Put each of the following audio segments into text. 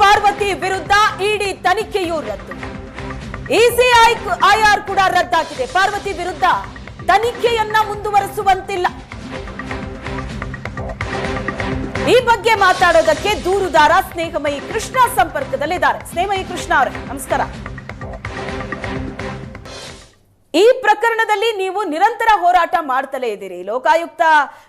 ಪಾರ್ವತಿ ವಿರುದ್ಧ ಇಡಿ ತನಿಖೆಯೂ ರದ್ದು. ECI IR ಕೂಡ ರದ್ದಾಗಿದೆ. ಪಾರ್ವತಿ ವಿರುದ್ಧ ತನಿಖೆಯನ್ನ ಮುಂದುವರೆಸುವಂತಿಲ್ಲ. ಈ ಬಗ್ಗೆ ಮಾತಾಡೋದಕ್ಕೆ ದೂರುದಾರ ಸ್ನೇಹಮಯಿ ಕೃಷ್ಣ ಸಂಪರ್ಕದಲ್ಲಿದ್ದಾರೆ. ಸ್ನೇಹಮಯಿ ಕೃಷ್ಣ ಅವರೇ, ನಮಸ್ಕಾರ. ಪ್ರಕರಣದಲ್ಲಿ ನೀವು ನಿರಂತರ ಹೋರಾಟ ಮಾಡ್ತಲೇ ಇದ್ದೀರಿ. ಲೋಕಾಯುಕ್ತ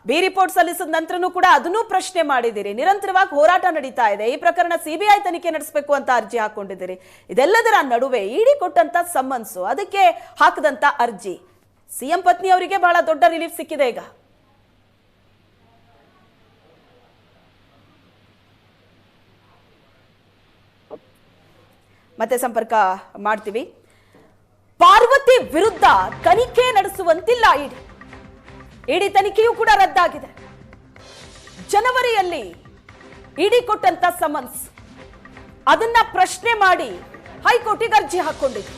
ಬಿ ರಿಪೋರ್ಟ್ ಸಲ್ಲಿಸಿದ ನಂತರನೂ ಕೂಡ ಅದನ್ನೂ ಪ್ರಶ್ನೆ ಮಾಡಿದ್ದೀರಿ. ನಿರಂತರವಾಗಿ ಹೋರಾಟ ನಡೀತಾ ಇದೆ. ಈ ಪ್ರಕರಣ ಸಿಬಿಐ ತನಿಖೆ ನಡೆಸಬೇಕು ಅಂತ ಅರ್ಜಿ ಹಾಕೊಂಡಿದ್ದೀರಿ. ಇದೆಲ್ಲದರ ನಡುವೆ ಇಡಿ ಕೊಟ್ಟಂತ ಸಮ್ಮನ್ಸು ಅದಕ್ಕೆ ಹಾಕದಂತ ಅರ್ಜಿ. ಸಿಎಂ ಪತ್ನಿ ಅವರಿಗೆ ಬಹಳ ದೊಡ್ಡ ರಿಲೀಫ್ ಸಿಕ್ಕಿದೆ ಈಗ. ಮತ್ತೆ ಸಂಪರ್ಕ ಮಾಡ್ತೀವಿ. ವಿರುದ್ಧ ತನಿಖೆ ನಡೆಸುವಂತಿಲ್ಲ ಇಡಿ. ಇಡಿ ತನಿಖೆಯೂ ಕೂಡ ರದ್ದಾಗಿದೆ. ಜನವರಿಯಲ್ಲಿ ಇಡಿ ಕೊಟ್ಟಂತ ಸಮನ್ಸ್. ಅದನ್ನ ಪ್ರಶ್ನೆ ಮಾಡಿ ಹೈಕೋರ್ಟಿಗೆ ಅರ್ಜಿ ಹಾಕೊಂಡಿದ್ರು.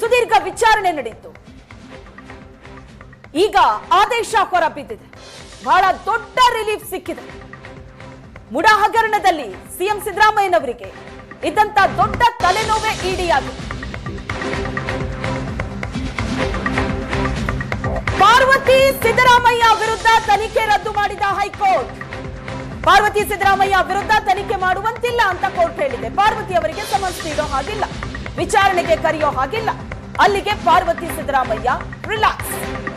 ಸುದೀರ್ಘ ವಿಚಾರಣೆ ನಡೆಯಿತು. ಈಗ ಆದೇಶ ಹೊರ ಬಿದ್ದಿದೆ ಬಹಳ ದೊಡ್ಡ ರಿಲೀಫ್ ಸಿಕ್ಕಿದೆ. ಮುಡ ಹಗರಣದಲ್ಲಿ ಸಿಎಂ ಸಿದ್ದರಾಮಯ್ಯನವರಿಗೆ ಇದ್ದಂತ ದೊಡ್ಡ ತಲೆನೋವೇ ಇಡಿಯಾಗಿದೆ. ಪಾರ್ವತಿ ಸಿದ್ದರಾಮಯ್ಯ ವಿರುದ್ಧ ತನಿಖೆ ರದ್ದು ಮಾಡಿದ ಹೈಕೋರ್ಟ್. ಪಾರ್ವತಿ ಸಿದ್ದರಾಮಯ್ಯ ವಿರುದ್ಧ ತನಿಖೆ ಮಾಡುವಂತಿಲ್ಲ ಅಂತ ಕೋರ್ಟ್ ಹೇಳಿದೆ. ಪಾರ್ವತಿ ಅವರಿಗೆ ಸಮನ್ಸ್ ನೀಡೋ ಹಾಗಿಲ್ಲ. ವಿಚಾರಣೆಗೆ ಕರೆಯೋ ಹಾಗಿಲ್ಲ. ಅಲ್ಲಿಗೆ ಪಾರ್ವತಿ ಸಿದ್ದರಾಮಯ್ಯ ರಿಲ್ಯಾಕ್ಸ್.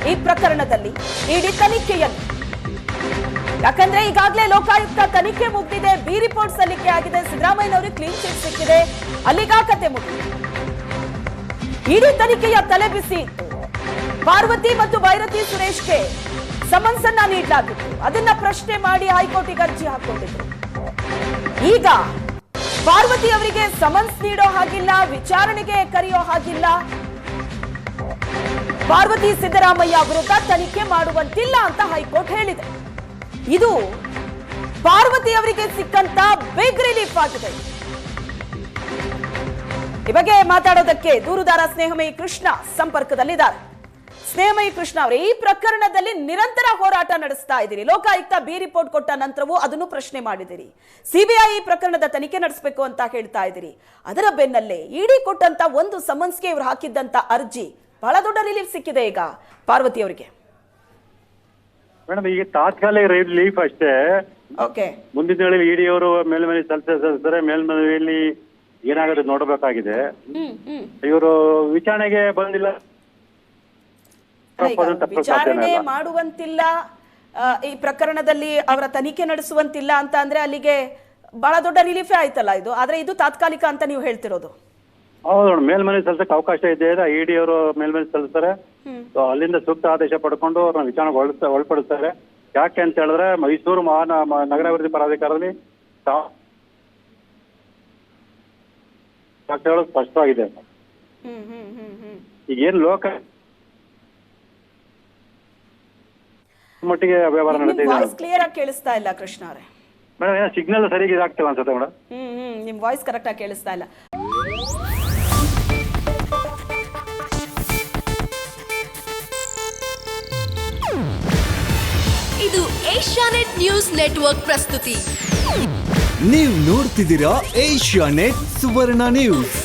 ಈ ಪ್ರಕರಣದಲ್ಲಿ ಇಡಿ ತನಿಖೆಯಲ್ಲಿ. ಯಾಕಂದ್ರೆ ಈಗಾಗಲೇ ಲೋಕಾಯುಕ್ತ ತನಿಖೆ ಮುಗ್ದಿದೆ. ಬಿ ರಿಪೋರ್ಟ್ ಸಲ್ಲಿಕೆ ಆಗಿದೆ. ಸಿದ್ದರಾಮಯ್ಯನವರಿಗೆ ಕ್ಲೀನ್ ಚಿಟ್ ಸಿಕ್ಕಿದೆ. ಅಲ್ಲಿಗಾ ಕತೆ ಮುಗಿದಿದೆ. ಇಡಿ ತನಿಖೆಯ ತಲೆಬಿಸಿ ಪಾರ್ವತಿ ಮತ್ತು ಭೈರತಿ ಸುರೇಶ್ಗೆ ಸಮನ್ಸ್ ಅನ್ನ ನೀಡಲಾಗಿತ್ತು. ಅದನ್ನ ಪ್ರಶ್ನೆ ಮಾಡಿ ಹೈಕೋರ್ಟಿಗೆ ಅರ್ಜಿ ಹಾಕೊಂಡಿದ್ರು ಈಗ ಪಾರ್ವತಿ ಅವರಿಗೆ ಸಮನ್ಸ್ ನೀಡೋ ಹಾಗಿಲ್ಲ, ವಿಚಾರಣೆಗೆ ಕರೆಯೋ ಹಾಗಿಲ್ಲ. ಪಾರ್ವತಿ ಸಿದ್ದರಾಮಯ್ಯ ವಿರುದ್ಧ ತನಿಖೆ ಮಾಡುವಂತಿಲ್ಲ ಅಂತ ಹೈಕೋರ್ಟ್ ಹೇಳಿದೆ. ಇದು ಪಾರ್ವತಿ ಅವರಿಗೆ ಸಿಕ್ಕಂತ ಬಿಗ್ ರಿಲೀಫ್ ಆಗಿದೆ. ಈ ಬಗ್ಗೆ ಮಾತಾಡೋದಕ್ಕೆ ದೂರುದಾರ ಸ್ನೇಹಮಯಿ ಕೃಷ್ಣ ಸಂಪರ್ಕದಲ್ಲಿದ್ದಾರೆ. ಸ್ನೇಹಮಯಿ ಕೃಷ್ಣ ಅವರೇ ಈ ಪ್ರಕರಣದಲ್ಲಿ ನಿರಂತರ ಹೋರಾಟ ನಡೆಸ್ತಾ ಇದ್ದೀರಿ. ಲೋಕಾಯುಕ್ತ ಬಿ ರಿಪೋರ್ಟ್ ಕೊಟ್ಟ ನಂತರವೂ ಅದನ್ನು ಪ್ರಶ್ನೆ ಮಾಡಿದಿರಿ ಸಿಬಿಐ ಈ ಪ್ರಕರಣದ ತನಿಖೆ ನಡೆಸಬೇಕು ಅಂತ ಹೇಳ್ತಾ ಇದ್ದೀರಿ. ಅದರ ಬೆನ್ನಲ್ಲೇ ಇಡಿ ಕೊಟ್ಟಂತ ಒಂದು ಸಮನ್ಸ್ಗೆ ಇವರು ಹಾಕಿದ್ದಂತ ಅರ್ಜಿ ಬಹಳ ದೊಡ್ಡ ರಿಲೀಫ್ ಸಿಕ್ಕಿದೆ ಈಗ. ಪಾರ್ವತಿ ಅವರಿಗೆ. ಮೇಡಮ್ ಈಗ ತಾತ್ಕಾಲಿಕ ರಿಲೀಫ್ ಅಷ್ಟೇ. ಓಕೆ ಮುಂದಿನ ದಿನಗಳಲ್ಲಿ ಇಡಿ ಅವರು ಮೇಲ್ಮನೆ ಸಲ್ಲಿಸಿದ್ದಾರೆ ಮೇಲ್ಮನೆಯಲ್ಲಿ ಏನಾಗುತ್ತೆ ನೋಡಬೇಕಾಗಿದೆ. ಇವರು ವಿಚಾರಣೆಗೆ ಬಂದಿಲ್ಲ. ವಿಚಾರಣೆ. ಮಾಡುವಂತಿಲ್ಲ ಈ ಪ್ರಕರಣದಲ್ಲಿ ಅವರ ತನಿಖೆ ನಡೆಸುವಂತಿಲ್ಲ ಅಂತ ಅಂದ್ರೆ ಅಲ್ಲಿಗೆ ಬಹಳ ದೊಡ್ಡ ರಿಲೀಫ್ ಆಯ್ತಲ್ಲ ಇದು? ಆದ್ರೆ ಇದು ತಾತ್ಕಾಲಿಕ ಅಂತ ನೀವು ಹೇಳ್ತಿರೋದು. ಹೌದು ಮೇಲ್ಮನೆ ಸಲ್ಲಿಸಕ್ಕೆ ಅವಕಾಶ ಇದೆ. ಇಡಿ ಅವರು ಮೇಲ್ಮನೆ ಸಲ್ಲಿಸ್ತಾರೆ. ಅಲ್ಲಿಂದ ಸೂಕ್ತ ಆದೇಶ ಪಡ್ಕೊಂಡು ಅವ್ರನ್ನ ವಿಚಾರಣೆಗೆ ಒಳಪಡಿಸ್ತಾರೆ ಯಾಕೆ ಅಂತ ಹೇಳಿದ್ರೆ ಮೈಸೂರು ಮಹಾನ ನಗರಾಭಿವೃದ್ಧಿ ಪ್ರಾಧಿಕಾರದಲ್ಲಿ ಸ್ಪಷ್ಟವಾಗಿದೆ. ಈಗ ಏನ್ ಲೋಕ ಮಟ್ಟಿಗೆ ವ್ಯವಹಾರ ವಾಯ್ಸ್ ಕ್ಲಿಯರ್ ಆಗಿ ಕೇಳಿಸ್ತಾ ಇಲ್ಲ ಕೃಷ್ಣ ಅವರೇ. ಮೇಡಮ್ ಏನೋ ಸಿಗ್ನಲ್ ಸರಿಯಾಗಿ ಇದಾಗ್ತಿಲ್ಲ ಅನ್ಸುತ್ತೆ ಮೇಡಮ್ ಹ್ಮ್ ಹ್ಮ್ ನಿಮ್ ವಾಯ್ಸ್ ಕರೆಕ್ಟ್ ಆಗಿ ಕೇಳಿಸ್ತಾ ಇಲ್ಲ. ಇದು ಏಷ್ಯಾನೆಟ್ ನ್ಯೂಸ್ ನೆಟ್ವರ್ಕ್ ಪ್ರಸ್ತುತಿ. ನೀವು ನೋಡ್ತಿದ್ದೀರಾ ಏಷ್ಯಾ ನೆಟ್ ಸುವರ್ಣ ನ್ಯೂಸ್.